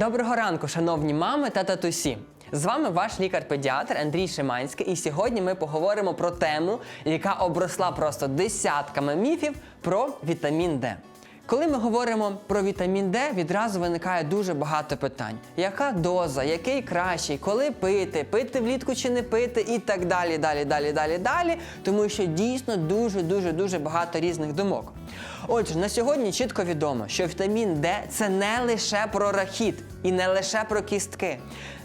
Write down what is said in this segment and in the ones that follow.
Доброго ранку, шановні мами та татусі. З вами ваш лікар-педіатр Андрій Шиманський, і сьогодні ми поговоримо про тему, яка обросла просто десятками міфів про вітамін Д. Коли ми говоримо про вітамін Д, відразу виникає дуже багато питань: яка доза, який кращий, коли пити, пити влітку чи не пити, і так далі, далі, далі, далі, далі. Тому що дійсно дуже, дуже, дуже багато різних думок. Отже, на сьогодні чітко відомо, що вітамін Д це не лише про рахіт і не лише про кістки.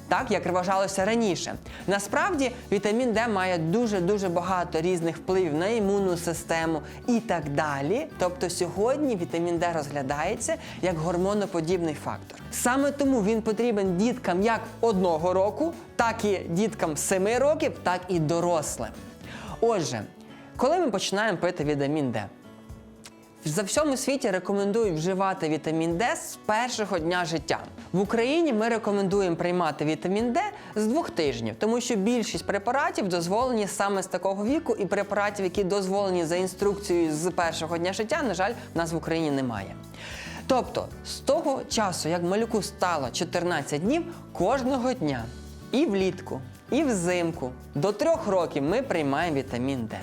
Так, як вважалося раніше. Насправді вітамін Д має дуже-дуже багато різних впливів на імунну систему і так далі. Тобто сьогодні вітамін Д розглядається як гормоноподібний фактор. Саме тому він потрібен діткам як одного року, так і діткам 7 років, так і дорослим. Отже, коли ми починаємо пити вітамін Д? За всьому світі рекомендують вживати вітамін Д з першого дня життя. В Україні ми рекомендуємо приймати вітамін Д з двох тижнів, тому що більшість препаратів дозволені саме з такого віку, і препаратів, які дозволені за інструкцією з першого дня життя, на жаль, в нас в Україні немає. Тобто, з того часу, як малюку стало 14 днів, кожного дня і влітку, і взимку до трьох років ми приймаємо вітамін Д.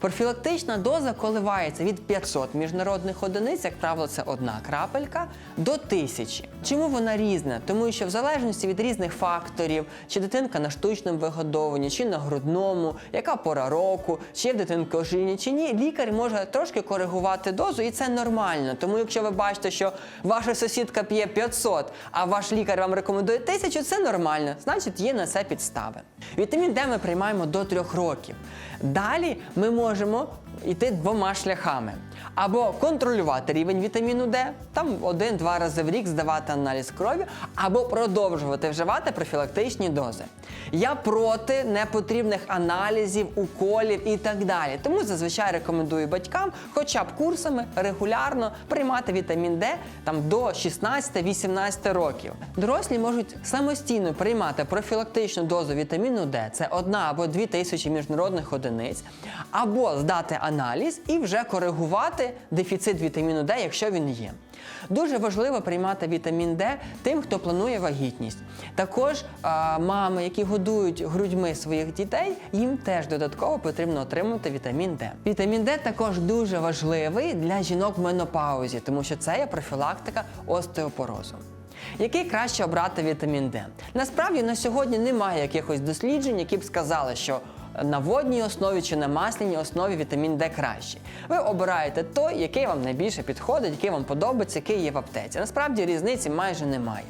Профілактична доза коливається від 500 міжнародних одиниць, як правило, це одна крапелька, до 1000. Чому вона різна? Тому що в залежності від різних факторів, чи дитинка на штучному вигодовуванні, чи на грудному, яка пора року, чи є в дитинки ожиріння, чи ні, лікар може трошки коригувати дозу, і це нормально. Тому якщо ви бачите, що ваша сусідка п'є 500, а ваш лікар вам рекомендує 1000, це нормально, значить є на це підстави. Вітамін Д ми приймаємо до 3 років. Далі ми можемо можемо йти двома шляхами. Або контролювати рівень вітаміну Д, там один-два рази в рік здавати аналіз крові, або продовжувати вживати профілактичні дози. Я проти непотрібних аналізів, уколів і так далі. Тому зазвичай рекомендую батькам хоча б курсами регулярно приймати вітамін Д там до 16-18 років. Дорослі можуть самостійно приймати профілактичну дозу вітаміну Д, це одна або дві тисячі міжнародних одиниць, або здати аналіз і вже коригувати дефіцит вітаміну Д, якщо він є. Дуже важливо приймати вітамін Д тим, хто планує вагітність. Також а, мами, які годують грудьми своїх дітей, їм теж додатково потрібно отримати вітамін Д. Вітамін Д також дуже важливий для жінок в менопаузі, тому що це є профілактика остеопорозу. Який краще обрати вітамін Д? Насправді на сьогодні немає якихось досліджень, які б сказали, що на водній основі чи на масляній основі вітамін Д кращий. Ви обираєте той, який вам найбільше підходить, який вам подобається, який є в аптеці. Насправді різниці майже немає.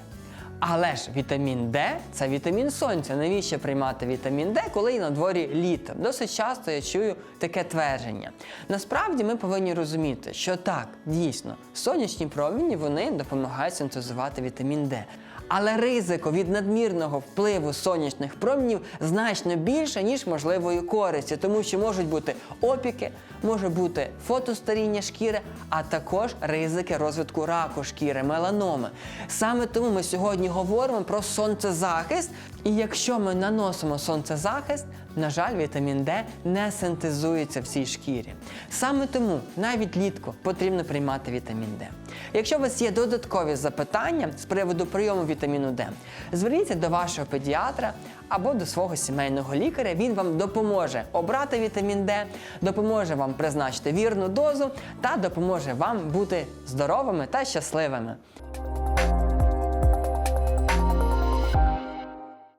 Але ж вітамін Д це вітамін сонця. Навіщо приймати вітамін Д, коли і на дворі літо? Досить часто я чую таке твердження. Насправді ми повинні розуміти, що так, дійсно, сонячні промені вони допомагають синтезувати вітамін Д. Але ризику від надмірного впливу сонячних променів значно більше, ніж можливої користі, тому що можуть бути опіки, може бути фотостаріння шкіри, а також ризики розвитку раку шкіри, меланоми. Саме тому ми сьогодні говоримо про сонцезахист. І якщо ми наносимо сонцезахист, на жаль, вітамін Д не синтезується в цій шкірі. Саме тому навіть літку потрібно приймати вітамін Д. Якщо у вас є додаткові запитання з приводу прийому вітаміну Д, зверніться до вашого педіатра або до свого сімейного лікаря. Він вам допоможе обрати вітамін Д, допоможе вам призначити вірну дозу та допоможе вам бути здоровими та щасливими.